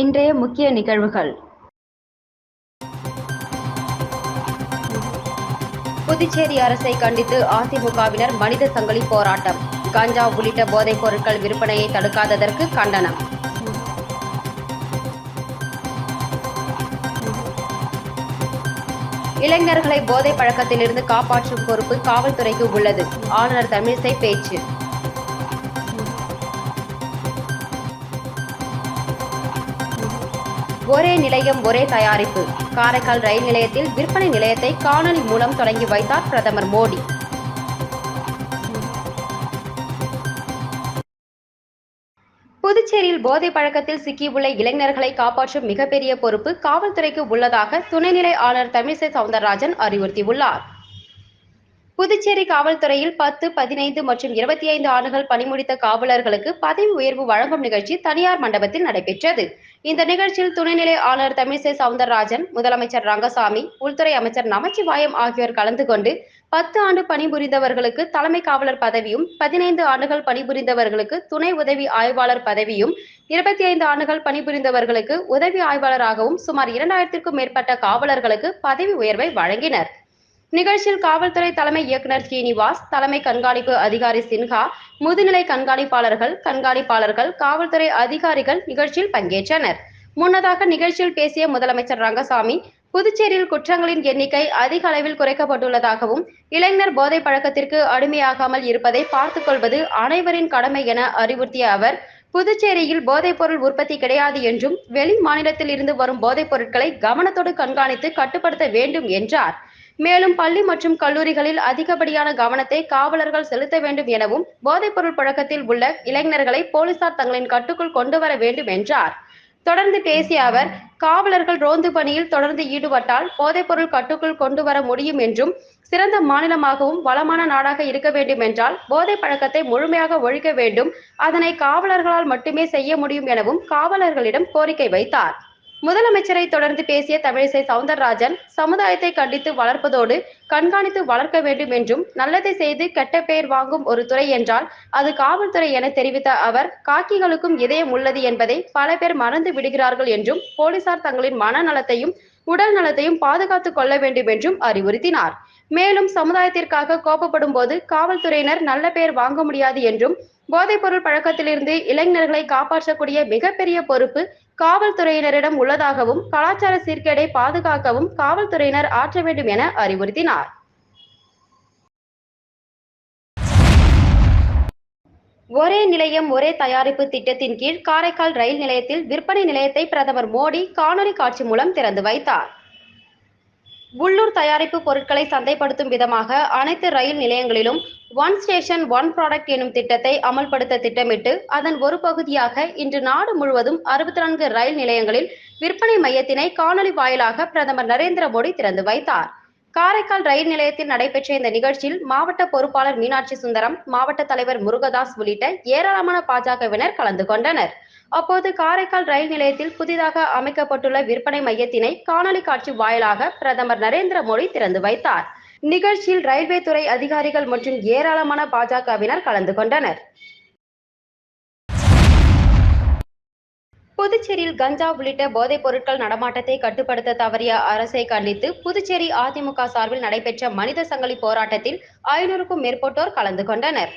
இன்றைய முக்கிய நிகழ்வுகள். புதுச்சேரி அரசை கண்டித்து அதிமுகவினர் மனித சங்கிலி போராட்டம். கஞ்சா உள்ளிட்ட போதைப் பொருட்கள் விற்பனையை தடுக்காததற்கு கண்டனம். இளைஞர்களை போதை பழக்கத்திலிருந்து காப்பாற்றும் பொறுப்பு காவல்துறைக்கு உள்ளது. ஆளுநர் தமிழிசை பேச்சு. ஒரே நிலையம் ஒரே தயாரிப்பு. காரைக்கால் ரயில் நிலையத்தில் விற்பனை நிலையத்தை காணொலி மூலம் தொடங்கி வைத்தார் பிரதமர் மோடி. புதுச்சேரியில் போதை பழக்கத்தில் சிக்கியுள்ள இளைஞர்களை காப்பாற்றும் மிகப்பெரிய பொறுப்பு காவல்துறைக்கு உள்ளதாக துணைநிலை ஆளுநர் தமிழிசை சவுந்தரராஜன் அறிவுறுத்தியுள்ளார். புதுச்சேரி காவல்துறையில் பத்து பதினைந்து மற்றும் இருபத்தி ஐந்து ஆண்டுகள் பணிமுடித்த காவலர்களுக்கு பதவி உயர்வு வழங்கும் நிகழ்ச்சி தனியார் மண்டபத்தில் நடைபெற்றது. இந்த நிகழ்ச்சியில் துணைநிலை ஆளுநர் தமிழிசை சவுந்தரராஜன் முதலமைச்சர் ரங்கசாமி உள்துறை அமைச்சர் நமச்சிவாயம் ஆகியோர் கலந்து கொண்டு பத்து ஆண்டு பணிபுரிந்தவர்களுக்கு தலைமை காவலர் பதவியும் பதினைந்து ஆண்டுகள் பணிபுரிந்தவர்களுக்கு துணை உதவி ஆய்வாளர் பதவியும் இருபத்தி ஐந்து ஆண்டுகள் பணிபுரிந்தவர்களுக்கு உதவி ஆய்வாளராகவும் சுமார் இரண்டாயிரத்திற்கும் மேற்பட்ட காவலர்களுக்கு பதவி உயர்வை வழங்கினர். நிகழ்ச்சியில் காவல்துறை தலைமை இயக்குனர் ஸ்ரீனிவாஸ் தலைமை கண்காணிப்பு அதிகாரி சின்ஹா முதுநிலை கண்காணிப்பாளர்கள் கண்காணிப்பாளர்கள் காவல்துறை அதிகாரிகள் நிகழ்ச்சியில் பங்கேற்றனர். முன்னதாக நிகழ்ச்சியில் பேசிய முதலமைச்சர் ரங்கசாமி புதுச்சேரியில் குற்றங்களின் எண்ணிக்கை அதிக அளவில் குறைக்கப்பட்டுள்ளதாகவும் இளைஞர் போதை பழக்கத்திற்கு அடிமையாகாமல் இருப்பதை பார்த்துக் கொள்வது அனைவரின் கடமை என அறிவுறுத்திய அவர் புதுச்சேரியில் போதைப்பொருள் உற்பத்தி கிடையாது என்றும் வெளி மாநிலத்தில் இருந்து வரும் போதைப் பொருட்களை கவனத்தோடு கண்காணித்து கட்டுப்படுத்த வேண்டும் என்றார். மேலும் பள்ளி மற்றும் கல்லூரிகளில் அதிகப்படியான கவனத்தை காவலர்கள் செலுத்த வேண்டும் எனவும் போதைப்பொருள் பழக்கத்தில் உள்ள இளைஞர்களை போலீசார் தங்களின் கட்டுக்குள் கொண்டு வர வேண்டும் என்றார். தொடர்ந்து பேசிய அவர் காவலர்கள் ரோந்து பணியில் தொடர்ந்து ஈடுபட்டால் போதைப்பொருள் கட்டுக்குள் கொண்டு வர முடியும் என்றும் சிறந்த மாநிலமாகவும் வளமான நாடாக இருக்க வேண்டும் என்றால் போதை பழக்கத்தை முழுமையாக ஒழிக்க வேண்டும். அதனை காவலர்களால் மட்டுமே செய்ய முடியும் எனவும் காவலர்களிடம் கோரிக்கை வைத்தார். முதலமைச்சரை தொடர்ந்து பேசிய தமிழிசை சவுந்தரராஜன் சமுதாயத்தை கண்டித்து வளர்ப்பதோடு கண்காணித்து வளர்க்க வேண்டும் என்றும் நல்லதை செய்து கெட்ட பெயர் வாங்கும் ஒரு துறை என்றால் அது காவல்துறை என தெரிவித்த அவர் காக்கிகளுக்கும் இதயம் உள்ளது என்பதை பல பேர் மறந்து விடுகிறார்கள் என்றும் போலீசார் தங்களின் மனநலத்தையும் உடல் நலத்தையும் பாதுகாத்துக் கொள்ள வேண்டும் என்றும் அறிவுறுத்தினார். மேலும் சமுதாயத்திற்காக கோபப்படும் போது காவல்துறையினர் நல்ல பெயர் வாங்க முடியாது என்றும் போதைப்பொருள் பழக்கத்திலிருந்து இளைஞர்களை காப்பாற்றக்கூடிய மிகப்பெரிய பொறுப்பு காவல்துறையினரிடம் உள்ளதாகவும் கலாச்சார சீர்கேடை பாதுகாக்கவும் காவல்துறையினர் ஆற்ற வேண்டும் என அறிவுறுத்தினார். ஒரே நிலையம் ஒரே தயாரிப்பு திட்டத்தின் கீழ் காரைக்கால் ரயில் நிலையத்தில் விற்பனை நிலையத்தை பிரதமர் மோடி காணொலி காட்சி மூலம் திறந்து வைத்தார். உள்ளூர் தயாரிப்பு பொருட்களை சந்தைப்படுத்தும் விதமாக அனைத்து ரயில் நிலையங்களிலும் ஒன் ஸ்டேஷன் ஒன் ப்ராடக்ட் எனும் திட்டத்தை அமல்படுத்த திட்டமிட்டு அதன் ஒரு பகுதியாக இன்று நாடு முழுவதும் அறுபத்தி நான்கு ரயில் நிலையங்களில் விற்பனை மையத்தினை காணொலி வாயிலாக பிரதமர் நரேந்திர மோடி திறந்து வைத்தார். காரைக்கால் ரயில் நிலையத்தில் நடைபெற்ற இந்த நிகழ்ச்சியில் மாவட்ட பொறுப்பாளர் மீனாட்சி சுந்தரம் மாவட்ட தலைவர் முருகதாஸ் உள்ளிட்ட ஏராளமான பாஜகவினர் கலந்து கொண்டனர். அப்போது காரைக்கால் ரயில் நிலையத்தில் புதிதாக அமைக்கப்பட்டுள்ள விற்பனை மையத்தினை காணொலி காட்சி வாயிலாக பிரதமர் நரேந்திர மோடி திறந்து வைத்தார். நிகழ்ச்சியில் ரயில்வே துறை அதிகாரிகள் மற்றும் ஏராளமான பாஜகவினர் கலந்து கொண்டனர். புதுச்சேரியில் கஞ்சா உள்ளிட்ட போதைப் பொருட்கள் நடமாட்டத்தை கட்டுப்படுத்த தவறிய அரசை கண்டித்து புதுச்சேரி அதிமுக சார்பில் நடைபெற்ற மனித சங்கிலி போராட்டத்தில் ஐநூறுக்கும் மேற்பட்டோர் கலந்து கொண்டனர்.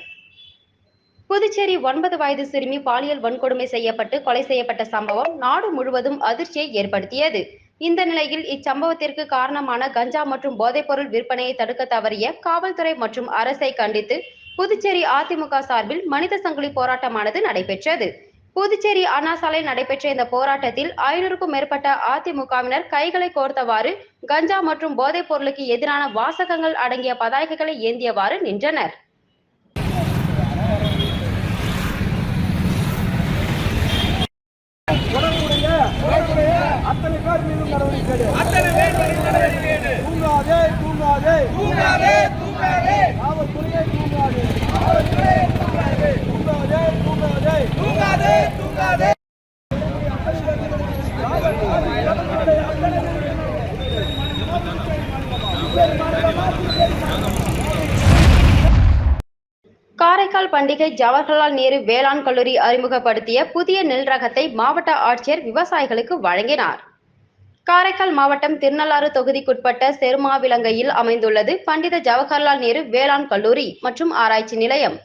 புதுச்சேரி ஒன்பது வயது சிறுமி பாலியல் வன்கொடுமை செய்யப்பட்டு கொலை செய்யப்பட்ட சம்பவம் நாடு முழுவதும் அதிர்ச்சியை ஏற்படுத்தியது. இந்த நிலையில் இச்சம்பவத்திற்கு காரணமான கஞ்சா மற்றும் போதைப்பொருள் விற்பனையை தடுக்க தவறிய காவல்துறை மற்றும் அரசை கண்டித்து புதுச்சேரி அதிமுக சார்பில் மனித சங்கிலி போராட்டமானது நடைபெற்றது. புதுச்சேரி அண்ணா சாலை நடைபெற்ற இந்த போராட்டத்தில் ஐநூறுக்கும் மேற்பட்ட அதிமுகவினர் கைகளை கோர்த்தவாறு கஞ்சா மற்றும் போதைப் பொருளுக்கு எதிரான வாசகங்கள் அடங்கிய பதாகைகளை ஏந்தியவாறு நின்றனர் தூங்காதே தூங்காதே தூங்காதே தூங்காதே தூங்காதே தூங்காதே தூங்காதே தூங்காதே காரைக்கால் பண்டிகை ஜவஹர்லால் நேரு வேளாண் கல்லூரி அறிமுகப்படுத்திய புதிய நெல் ரகத்தை மாவட்ட ஆட்சியர் விவசாயிகளுக்கு வழங்கினார். காரைக்கால் மாவட்டம் திருநள்ளாறு தொகுதிக்குட்பட்ட செருமாவிலங்கையில் அமைந்துள்ளது பண்டித ஜவஹர்லால் நேரு வேளாண் கல்லூரி மற்றும் ஆராய்ச்சி நிலையம்.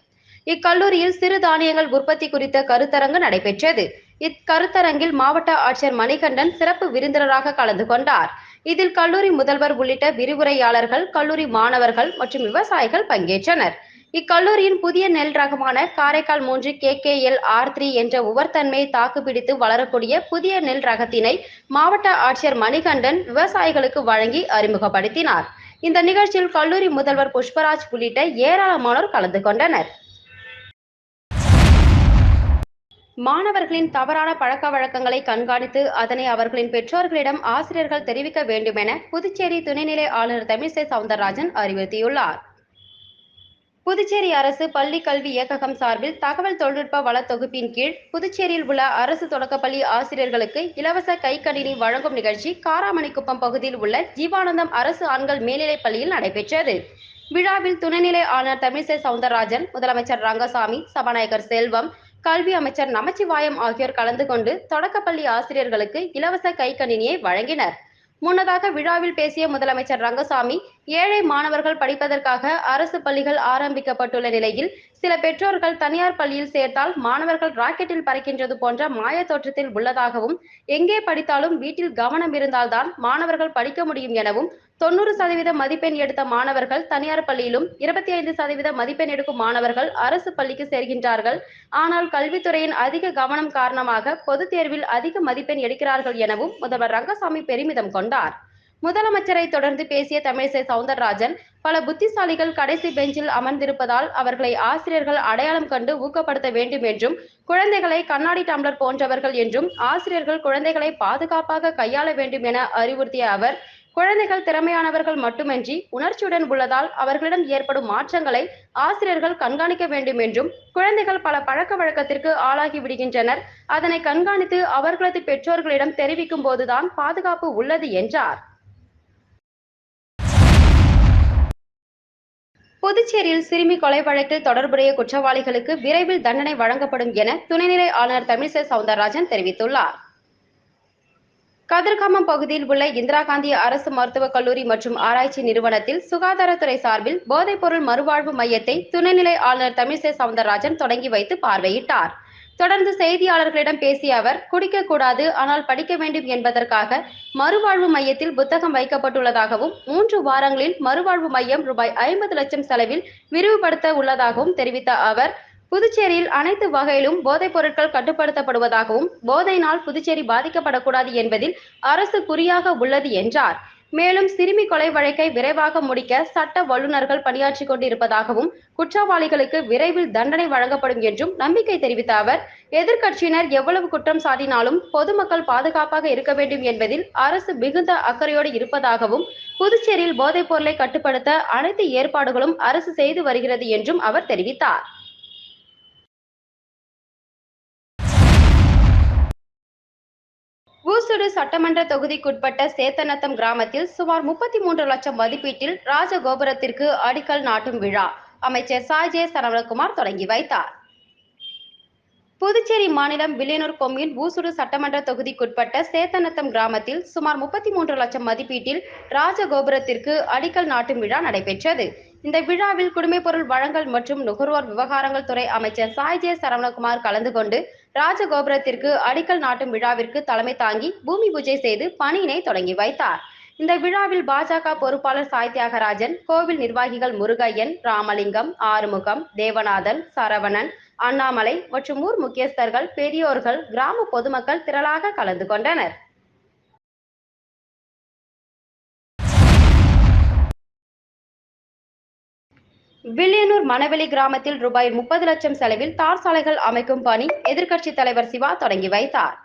இக்கல்லூரியில் சிறு தானியங்கள் உற்பத்தி குறித்த கருத்தரங்கு நடைபெற்றது. இக்கருத்தரங்கில் மாவட்ட ஆட்சியர் மணிகண்டன் சிறப்பு விருந்தினராக கலந்து கொண்டார். இதில் கல்லூரி முதல்வர் உள்ளிட்ட விரிவுரையாளர்கள் கல்லூரி மாணவர்கள் மற்றும் விவசாயிகள் பங்கேற்றனர். இக்கல்லூரியின் புதிய நெல் ரகமான காரைக்கால் மூன்று K K L R three என்ற உவர்த்தன்மையை தாக்குப்பிடித்து வளரக்கூடிய புதிய நெல் ரகத்தினை மாவட்ட ஆட்சியர் மணிகண்டன் விவசாயிகளுக்கு வழங்கி அறிமுகப்படுத்தினார். இந்த நிகழ்ச்சியில் கல்லூரி முதல்வர் புஷ்பராஜ் உள்ளிட்ட ஏராளமானோர் கலந்து கொண்டனர். மாணவர்களின் தவறான பழக்க வழக்கங்களை கண்காணித்து அதனை அவர்களின் பெற்றோர்களிடம் ஆசிரியர்கள் தெரிவிக்க வேண்டுமென புதுச்சேரி துணைநிலை ஆளுநர் தமிழிசை சவுந்தரராஜன் அறிவுறுத்தியுள்ளார். புதுச்சேரி அரசு பள்ளி கல்வி இயக்ககம் சார்பில் தகவல் தொழில்நுட்ப வள தொகுப்பின் கீழ் புதுச்சேரியில் உள்ள அரசு தொடக்கப்பள்ளி ஆசிரியர்களுக்கு இலவச கைக்கணினி வழங்கும் நிகழ்ச்சி காராமணிக்குப்பம் பகுதியில் உள்ள ஜீவானந்தம் அரசு ஆண்கள் மேல்நிலைப் பள்ளியில் நடைபெற்றது. விழாவில் துணைநிலை ஆளுநர் தமிழிசை சவுந்தரராஜன் முதலமைச்சர் ரங்கசாமி சபாநாயகர் செல்வம் கல்வி அமைச்சர் நமச்சிவாயம் ஆகியோர் கலந்து கொண்டு தொடக்கப்பள்ளி ஆசிரியர்களுக்கு இலவச கைக்கணினியை வழங்கினர். முன்னதாக விழாவில் பேசிய முதலமைச்சர் ரங்கசாமி ஏழை மாணவர்கள் படிப்பதற்காக அரசு பள்ளிகள் ஆரம்பிக்கப்பட்டுள்ள நிலையில் சில பெற்றோர்கள் தனியார் பள்ளியில் சேர்த்தால் மாணவர்கள் ராக்கெட்டில் பறக்கின்றது போன்ற மாய தோற்றத்தில் உள்ளதாகவும் எங்கே படித்தாலும் வீட்டில் கவனம் இருந்தால்தான் மாணவர்கள் படிக்க முடியும் எனவும் தொண்ணூறு சதவீத மதிப்பெண் எடுத்த மாணவர்கள் தனியார் பள்ளியிலும் இருபத்தி ஐந்து சதவீத மதிப்பெண் எடுக்கும் மாணவர்கள் அரசு பள்ளிக்கு சேர்கின்றார்கள். ஆனால் கல்வித்துறையின் அதிக கவனம் காரணமாக பொதுத் தேர்வில் அதிக மதிப்பெண் எடுக்கிறார்கள் எனவும் முதல்வர் ரங்கசாமி பெருமிதம் கொண்டார். முதலமைச்சரை தொடர்ந்து பேசிய தமிழிசை சவுந்தரராஜன் பல புத்திசாலிகள் கடைசி பெஞ்சில் அமர்ந்திருப்பதால் அவர்களை ஆசிரியர்கள் அடையாளம் கண்டு ஊக்கப்படுத்த வேண்டும் என்றும் குழந்தைகளை கண்ணாடி டம்ளர் போன்றவர்கள் என்றும் ஆசிரியர்கள் குழந்தைகளை பாதுகாப்பாக கையாள வேண்டும் என அறிவுறுத்திய அவர் குழந்தைகள் திறமையானவர்கள் மட்டுமின்றி உணர்ச்சியுடன் உள்ளதால் அவர்களிடம் ஏற்படும் மாற்றங்களை ஆசிரியர்கள் கண்காணிக்க வேண்டும் என்றும் குழந்தைகள் பல பழக்க வழக்கத்திற்கு ஆளாகி விடுகின்றனர். அதனை கண்காணித்து அவர்களது பெற்றோர்களிடம் தெரிவிக்கும் போதுதான் பாதுகாப்பு உள்ளது என்றார். புதுச்சேரியில் சிறுமி கொலை வழக்கில் தொடர்புடைய குற்றவாளிகளுக்கு விரைவில் தண்டனை வழங்கப்படும் என துணைநிலை ஆளுநர் தமிழிசை சவுந்தரராஜன் தெரிவித்துள்ளார். கதிர்காமம் பகுதியில் உள்ள இந்திரா காந்தி அரசு மருத்துவக் கல்லூரி மற்றும் ஆராய்ச்சி நிறுவனத்தில் சுகாதாரத்துறை சார்பில் போதைப்பொருள் மறுவாழ்வு மையத்தை துணைநிலை ஆளுநர் தமிழிசை சவுந்தரராஜன் தொடங்கி வைத்து பார்வையிட்டார். தொடர்ந்து செய்தியாளர்களிடம் பேசிய அவர் குடிக்க கூடாது ஆனால் படிக்க வேண்டும் என்பதற்காக மறுவாழ்வு மையத்தில் புத்தகம் வைக்கப்பட்டுள்ளதாகவும் மூன்று வாரங்களில் மறுவாழ்வு மையம் ரூபாய் ஐம்பது லட்சம் செலவில் விரிவுபடுத்த உள்ளதாகவும் தெரிவித்த அவர் புதுச்சேரியில் அனைத்து வகையிலும் போதைப் பொருட்கள் கட்டுப்படுத்தப்படுவதாகவும் போதையினால் புதுச்சேரி பாதிக்கப்படக்கூடாது என்பதில் அரசு குறியாக உள்ளது என்றார். மேலும் சிறுமி கொலை வழக்கை விரைவாக முடிக்க சட்ட வல்லுநர்கள் பணியாற்றிக் கொண்டிருப்பதாகவும் குற்றவாளிகளுக்கு விரைவில் தண்டனை வழங்கப்படும் என்றும் நம்பிக்கை தெரிவித்த அவர் எதிர்க்கட்சியினர் எவ்வளவு குற்றம் சாட்டினாலும் பொதுமக்கள் பாதுகாப்பாக இருக்க வேண்டும் என்பதில் அரசு மிகுந்த அக்கறையோடு இருப்பதாகவும் புதுச்சேரியில் போதைப் பொருளை கட்டுப்படுத்த அனைத்து ஏற்பாடுகளும் அரசு செய்து வருகிறது என்றும் அவர் தெரிவித்தார். ஊசுடு சட்டமன்ற தொகுதிக்குட்பட்ட சேத்தநத்தம் கிராமத்தில் சுமார் முப்பத்தி மூன்று லட்சம் மதிப்பீட்டில் ராஜகோபுரத்திற்கு அடிக்கல் நாட்டும் விழா. அமைச்சர் சாய்ஜே சரவணகுமார் தொடங்கி வைத்தார். புதுச்சேரி மாநிலம் வில்லியனூர் கொம்யூன் ஊசுடு சட்டமன்ற தொகுதிக்குட்பட்ட சேத்தநத்தம் கிராமத்தில் சுமார் முப்பத்தி மூன்று லட்சம் மதிப்பீட்டில் ராஜகோபுரத்திற்கு அடிக்கல் நாட்டும் விழா நடைபெற்றது. இந்த விழாவில் குடிமைப்பொருள் வழங்கல் மற்றும் நுகர்வோர் விவகாரங்கள் துறை அமைச்சர் சாய்ஜே சரவணகுமார் கலந்து கொண்டு ராஜகோபுரத்திற்கு அடிக்கல் நாட்டும் விழாவிற்கு தலைமை தாங்கி பூமி பூஜை செய்து பணியினை தொடங்கி வைத்தார். இந்த விழாவில் பாஜக பொறுப்பாளர் சாய் தியாகராஜன் கோவில் நிர்வாகிகள் முருகையன் ராமலிங்கம் ஆறுமுகம் தேவநாதன் சரவணன் அண்ணாமலை மற்றும் ஊர் முக்கியஸ்தர்கள் பெரியோர்கள் கிராம பொதுமக்கள் திரளாக கலந்து கொண்டனர். வில்லியனூர் மணவெளி கிராமத்தில் ரூபாய் முப்பது லட்சம் செலவில் தார் சாலைகள் அமைக்கும் பணி எதிர்க்கட்சித் தலைவர் சிவா தொடங்கி வைத்தார்.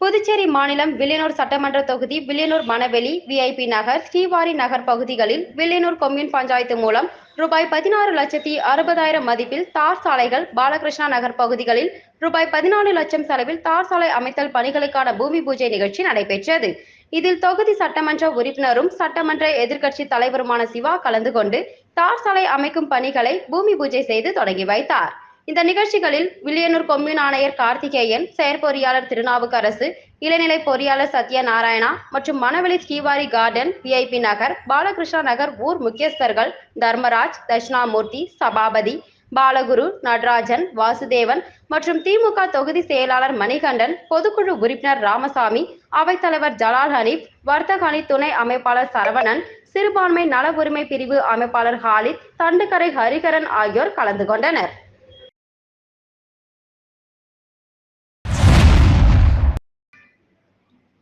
புதுச்சேரி மாநிலம் வில்லியனூர் சட்டமன்ற தொகுதி வில்லியனூர் மணவெளி விஐபி நகர் ஸ்ரீவாரி நகர் பகுதிகளில் வில்லியனூர் கொம்யூன் பஞ்சாயத்து மூலம் ரூபாய் பதினாறு லட்சத்தி அறுபதாயிரம் மதிப்பில் தார் சாலைகள் பாலகிருஷ்ணா நகர் பகுதிகளில் ரூபாய் பதினாலு லட்சம் செலவில் தார் சாலை அமைத்தல் பணிகளுக்கான பூமி பூஜை நிகழ்ச்சி நடைபெற்றது. இதில் தொகுதி சட்டமன்ற உறுப்பினரும் சட்டமன்ற எதிர்க்கட்சி தலைவருமான சிவா கலந்து கொண்டு தார் சாலை அமைக்கும் பணிகளை பூமி பூஜை செய்து தொடங்கி வைத்தார். இந்த நிகழ்ச்சிகளில் வில்லியனூர் கொம்யூன் ஆணையர் கார்த்திகேயன் செயற்பொறியாளர் திருநாவுக்கரசு இளநிலை பொறியாளர் சத்ய நாராயணா மற்றும் மணவெளி ஸ்ரீவாரி கார்டன் விஐபி நகர் பாலகிருஷ்ணா நகர் ஊர் முக்கியஸ்தர்கள் தர்மராஜ் தட்சிணாமூர்த்தி சபாபதி பாலகுரு நடராஜன் வாசுதேவன் மற்றும் திமுக தொகுதி செயலாளர் மணிகண்டன் பொதுக்குழு உறுப்பினர் ராமசாமி அவைத்தலைவர் ஜலால் ஹனீப் வர்த்தக அணி துணை அமைப்பாளர் சரவணன் சிறுபான்மை நல உரிமை பிரிவு அமைப்பாளர் ஹாலித் தண்டுக்கரை ஹரிகரன் ஆகியோர் கலந்து கொண்டனர்.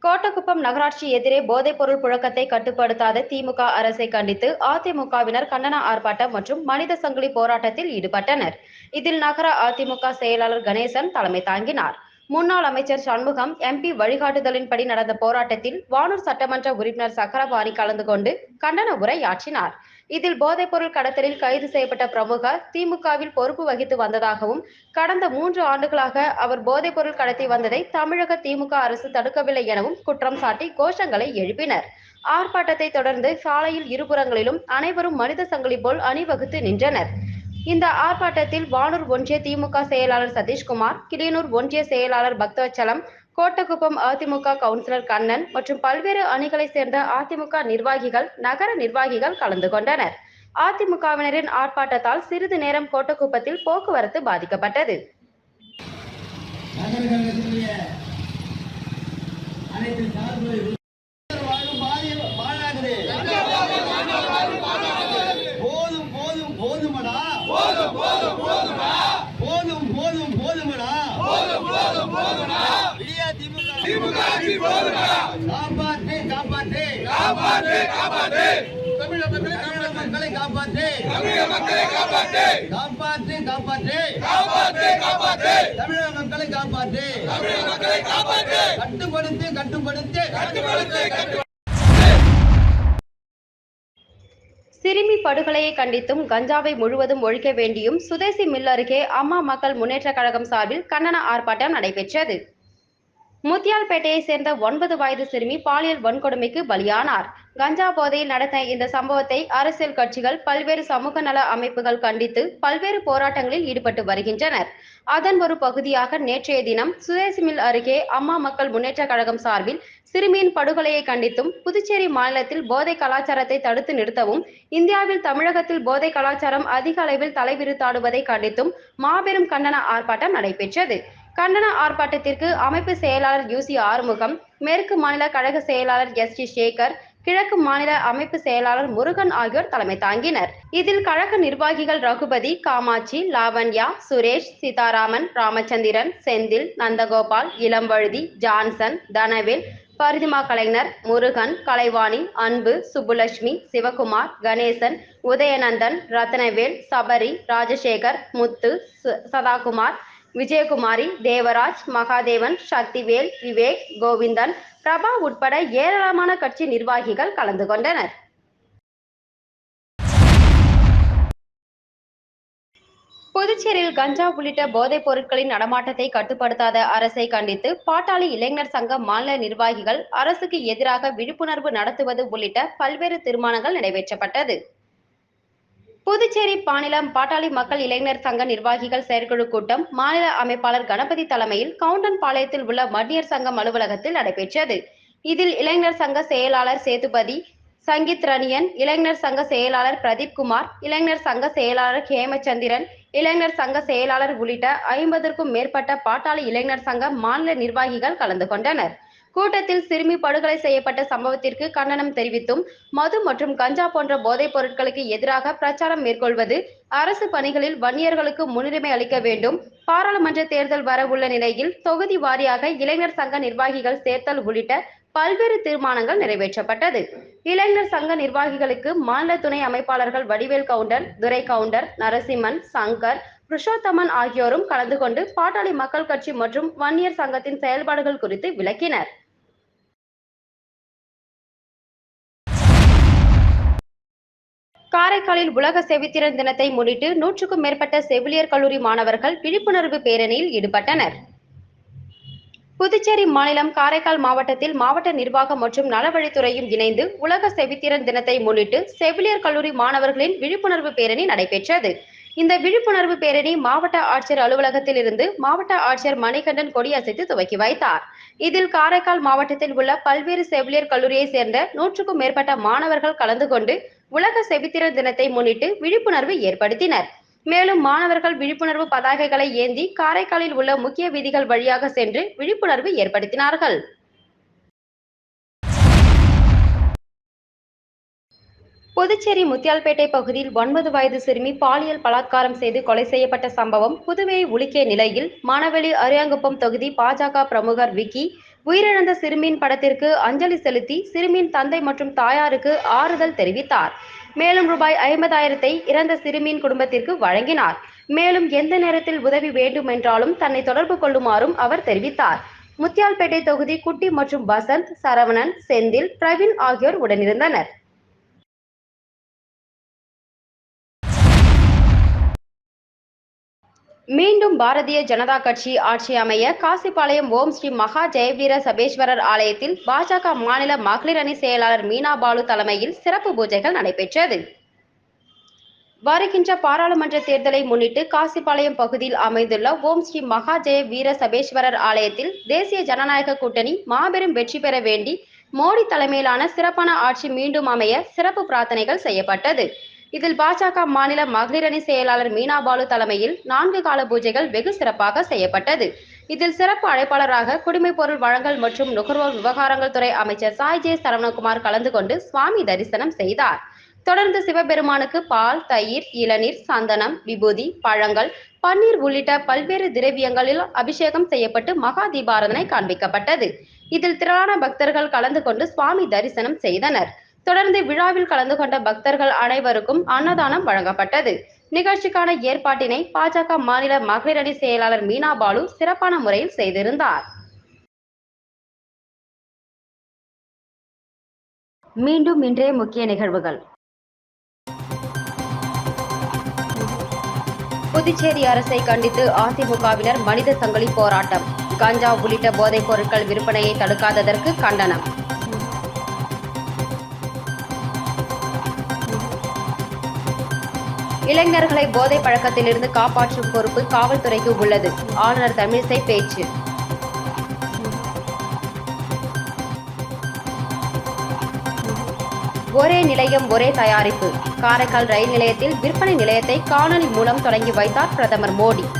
கோட்டக்குப்பம் நகராட்சி எதிரே போதைப்பொருள் புழக்கத்தை கட்டுப்படுத்தாத திமுக அரசை கண்டித்து அதிமுகவினர் கண்டன ஆர்ப்பாட்டம் மற்றும் மனித சங்கிலி போராட்டத்தில் ஈடுபட்டனர். இதில் நகர அதிமுக செயலாளர் கணேசன் தலைமை தாங்கினார். முன்னாள் அமைச்சர் சண்முகம் எம்பி வழிகாட்டுதலின்படி நடந்த போராட்டத்தில் வானூர் சட்டமன்ற உறுப்பினர் சக்கரபாணி கலந்து கொண்டு கண்டன உரையாற்றினார் இதில் போதைப்பொருள் கடத்தலில் கைது செய்யப்பட்ட பிரமுகர் திமுகவில் பொறுப்பு வகித்து வந்ததாகவும் கடந்த மூன்று ஆண்டுகளாக அவர் போதைப்பொருள் கடத்தி வந்ததை தமிழக திமுக அரசு தடுக்கவில்லை எனவும் குற்றம் சாட்டி கோஷங்களை எழுப்பினர். ஆர்ப்பாட்டத்தை தொடர்ந்து சாலையில் இருபுறங்களிலும் அனைவரும் மனித சங்கிலி போல் அணிவகுத்து நின்றனர். இந்த ஆர்ப்பாட்டத்தில் வானூர் ஒன்றிய திமுக செயலாளர் சதீஷ்குமார் கிளியனூர் ஒன்றிய செயலாளர் பக்தவச்சலம் கோட்டக்குப்பம் அதிமுக கவுன்சிலர் கண்ணன் மற்றும் பல்வேறு அணிகளைச் சேர்ந்த அதிமுக நிர்வாகிகள் நகர நிர்வாகிகள் கலந்து கொண்டனர். அதிமுகவினரின் ஆர்ப்பாட்டத்தால் சிறிது நேரம் கோட்டக்குப்பத்தில் போக்குவரத்து பாதிக்கப்பட்டது. அனைத்து காப்பாற்று காப்பாற்று. தமிழக மக்களை காப்பாற்று காப்பாற்று. காப்பாற்று. தமிழக மக்களை காப்பாற்று. கட்டுப்படுத்து கட்டுப்படுத்து. சிறுமி படுகொலையை கண்டித்தும் கஞ்சாவை முழுவதும் ஒழிக்க வேண்டியும் சுதேசி மில் அருகே அம்மா மக்கள் முன்னேற்றக் கழகம் சார்பில் கண்டன ஆர்ப்பாட்டம் நடைபெற்றது. முத்தியால்பேட்டையை சேர்ந்த ஒன்பது வயது சிறுமி பாலியல் வன்கொடுமைக்கு பலியானார். கஞ்சா போதையில் நடந்த இந்த சம்பவத்தை அரசியல் கட்சிகள் பல்வேறு சமூக நல அமைப்புகள் கண்டித்து பல்வேறு போராட்டங்களில் ஈடுபட்டு வருகின்றனர். அதன் ஒரு பகுதியாக நேற்றைய தினம் சுதேசிமில் அருகே அம்மா மக்கள் முன்னேற்ற கழகம் சார்பில் சிறுமியின் படுகொலையை கண்டித்தும் புதுச்சேரி மாநிலத்தில் போதை கலாச்சாரத்தை தடுத்து நிறுத்தவும் இந்தியாவில் தமிழகத்தில் போதை கலாச்சாரம் அதிக அளவில் தலைவிரித்தாடுவதை கண்டித்தும் மாபெரும் கண்டன ஆர்ப்பாட்டம் நடைபெற்றது. கண்டன ஆர்ப்பாட்டத்திற்கு அமைப்பு செயலாளர் யூசி ஆறுமுகம் மேற்கு மாநில கழக செயலாளர் எஸ் டி சேகர் கிழக்கு மாநில அமைப்பு செயலாளர் முருகன் ஆகியோர் தலைமை தாங்கினர். இதில் கழக நிர்வாகிகள் ரகுபதி காமாட்சி லாவண்யா சுரேஷ் சீதாராமன் ராமச்சந்திரன் செந்தில் நந்தகோபால் இளம்பழுதி ஜான்சன் தனவேல் பரிதிமா கலைஞர் முருகன் கலைவாணி அன்பு சுப்புலட்சுமி சிவகுமார் கணேசன் உதயநந்தன் ரத்னவேல் சபரி ராஜசேகர் முத்து ச- சதாகுமார் விஜயகுமாரி தேவராஜ் மகாதேவன் சக்திவேல் விவேக் கோவிந்தன் பிரபா உட்பட ஏராளமான கட்சி நிர்வாகிகள் கலந்து கொண்டனர். புதுச்சேரியில் கஞ்சா உள்ளிட்ட போதைப் பொருட்களின் நடமாட்டத்தை கட்டுப்படுத்தாத அரசை கண்டித்து பாட்டாளி இளைஞர் சங்க மாநில நிர்வாகிகள் அரசுக்கு எதிராக விழிப்புணர்வு நடத்துவது உள்ளிட்ட பல்வேறு தீர்மானங்கள் நிறைவேற்றப்பட்டது. புதுச்சேரி மாநிலம் பாட்டாளி மக்கள் இளைஞர் சங்க நிர்வாகிகள் செயற்குழு கூட்டம் மாநில அமைப்பாளர் கணபதி தலைமையில் கவுண்டன் பாளையத்தில் உள்ள மத்தியர் சங்கம் அலுவலகத்தில் நடைபெற்றது. இதில் இளைஞர் சங்க செயலாளர் சேதுபதி சங்கீத் ரணியன் இளைஞர் சங்க செயலாளர் பிரதீப் குமார் இளைஞர் சங்க செயலாளர் ஹேமச்சந்திரன் இளைஞர் சங்க செயலாளர் உள்ளிட்ட ஐம்பதற்கும் மேற்பட்ட பாட்டாளி இளைஞர் சங்க மாநில நிர்வாகிகள் கலந்து கொண்டனர். கூட்டத்தில் சிறுமி படுகொலை செய்யப்பட்ட சம்பவத்திற்கு கண்டனம் தெரிவித்தும் மது மற்றும் கஞ்சா போன்ற போதைப் பொருட்களுக்கு எதிராக பிரச்சாரம் மேற்கொள்வது அரசு பணிகளில் வன்னியர்களுக்கு முன்னுரிமை அளிக்க வேண்டும். பாராளுமன்ற தேர்தல் வர உள்ள நிலையில் தொகுதி வாரியாக இளைஞர் சங்க நிர்வாகிகள் சேர்த்தல் உள்ளிட்ட பல்வேறு தீர்மானங்கள் நிறைவேற்றப்பட்டது. இளைஞர் சங்க நிர்வாகிகளுக்கு மாநில துணை அமைப்பாளர்கள் வடிவேல் கவுண்டர் துரை கவுண்டர் நரசிம்மன் சங்கர் புருஷோத்தமன் ஆகியோரும் கலந்து கொண்டு பாட்டாளி மக்கள் கட்சி மற்றும் வன்னியர் சங்கத்தின் செயல்பாடுகள் குறித்து விளக்கினர். காரைக்காலில் உலக செவித்திறன் தினத்தை முன்னிட்டு நூற்றுக்கும் மேற்பட்ட செவிலியர் கல்லூரி மாணவர்கள் விழிப்புணர்வு பேரணியில் ஈடுபட்டனர். புதுச்சேரி மாநிலம் காரைக்கால் மாவட்டத்தில் மாவட்ட நிர்வாகம் மற்றும் நலவழித்துறையும் இணைந்து உலக செவித்திறன் தினத்தை முன்னிட்டு செவிலியர் கல்லூரி மாணவர்களின் விழிப்புணர்வு பேரணி நடைபெற்றது. இந்த விழிப்புணர்வு பேரணி மாவட்ட ஆட்சியர் அலுவலகத்தில் இருந்து மாவட்ட ஆட்சியர் மணிகண்டன் கொடியசைத்து துவக்கி வைத்தார். இதில் காரைக்கால் மாவட்டத்தில் உள்ள பல்வேறு செவிலியர் கல்லூரியை சேர்ந்த நூற்றுக்கும் மேற்பட்ட மாணவர்கள் கலந்து கொண்டு உலக செவித்திறன் தினத்தை முன்னிட்டு விழிப்புணர்வு ஏற்படுத்தினர். மேலும் மாணவர்கள் விழிப்புணர்வு பதாகைகளை ஏந்தி காரைக்காலில் உள்ள முக்கிய வீதிகள் வழியாக சென்று விழிப்புணர்வு ஏற்படுத்தினார்கள். புதுச்சேரி முத்தியால்பேட்டை பகுதியில் ஒன்பது வயது சிறுமி பாலியல் பலாத்காரம் செய்து கொலை செய்யப்பட்ட சம்பவம் புதுவையை உலுக்கிய நிலையில் மானவெளி அரியாங்குப்பம் தொகுதி பாஜக பிரமுகர் விக்கி உயிரிழந்த சிறுமியின் படத்திற்கு அஞ்சலி செலுத்தி சிறுமியின் தந்தை மற்றும் தாயாருக்கு ஆறுதல் தெரிவித்தார். மேலும் ரூபாய் ஐம்பதாயிரத்தை இறந்த சிறுமியின் குடும்பத்திற்கு வழங்கினார். மேலும் எந்த நேரத்தில் உதவி வேண்டுமென்றாலும் தன்னை தொடர்பு கொள்ளுமாறும் அவர் தெரிவித்தார். முத்தியால்பேட்டை தொகுதி குட்டி மற்றும் வசந்த் சரவணன் செந்தில் பிரவீன் ஆகியோர் உடனிருந்தனர். மீண்டும் பாரதிய ஜனதா கட்சி ஆட்சி அமைய காசிபாளையம் ஓம் ஸ்ரீ மகா ஜெயவீர சபேஸ்வரர் ஆலயத்தில் பாஜக மாநில மகளிர் அணி செயலாளர் மீனா பாலு தலைமையில் சிறப்பு பூஜைகள் நடைபெற்றது. வருகின்ற பாராளுமன்ற தேர்தலை முன்னிட்டு காசிபாளையம் பகுதியில் அமைந்துள்ள ஓம் ஸ்ரீ மகா ஜெய வீர சபேஸ்வரர் ஆலயத்தில் தேசிய ஜனநாயக கூட்டணி மாபெரும் வெற்றி பெற வேண்டி மோடி தலைமையிலான சிறப்பான ஆட்சி மீண்டும் அமைய சிறப்பு பிரார்த்தனைகள் செய்யப்பட்டது. இதில் பாஜக மாநில மகளிர் அணி செயலாளர் மீனா பாலு தலைமையில் நான்கு கால பூஜைகள் வெகு சிறப்பாக செய்யப்பட்டது. இதில் சிறப்பு அழைப்பாளராக குடிமைப் பொருள் வழங்கல் மற்றும் நுகர்வோர் விவகாரங்கள் துறை அமைச்சர் சாய் ஜே சரவணகுமார் கலந்து கொண்டு சுவாமி தரிசனம் செய்தார். தொடர்ந்து சிவபெருமானுக்கு பால் தயிர் இளநீர் சந்தனம் விபூதி பழங்கள் பன்னீர் உள்ளிட்ட பல்வேறு திரவியங்களில் அபிஷேகம் செய்யப்பட்டு மகா தீபாரதனை காண்பிக்கப்பட்டது. இதில் திரளான பக்தர்கள் கலந்து கொண்டு சுவாமி தரிசனம் செய்தனர். தொடர்ந்து விழாவில் கலந்து கொண்ட பக்தர்கள் அனைவருக்கும் அன்னதானம் வழங்கப்பட்டது. நிகழ்ச்சிக்கான ஏற்பாட்டினை பாஜக மாநில மகளிர் அணி செயலாளர் மீனா பாலு சிறப்பான முறையில் செய்திருந்தார். மீண்டும் இன்றைய முக்கிய நிகழ்வுகள். புதுச்சேரி அரசை கண்டித்து அதிமுகவினர் மனித சங்கிலி போராட்டம். கஞ்சா உள்ளிட்ட போதைப் பொருட்கள் விற்பனையை தடுக்காததற்கு கண்டனம். இளைஞர்களை போதை பழக்கத்திலிருந்து காப்பாற்றும் பொறுப்பு காவல்துறைக்கு உள்ளது. ஆளுநர் தமிழிசை பேச்சு. ஒரே நிலையம் ஒரே தயாரிப்பு. காரைக்கால் ரயில் நிலையத்தில் விற்பனை நிலையத்தை காணொலி மூலம் தொடங்கி வைத்தார் பிரதமர் மோடி.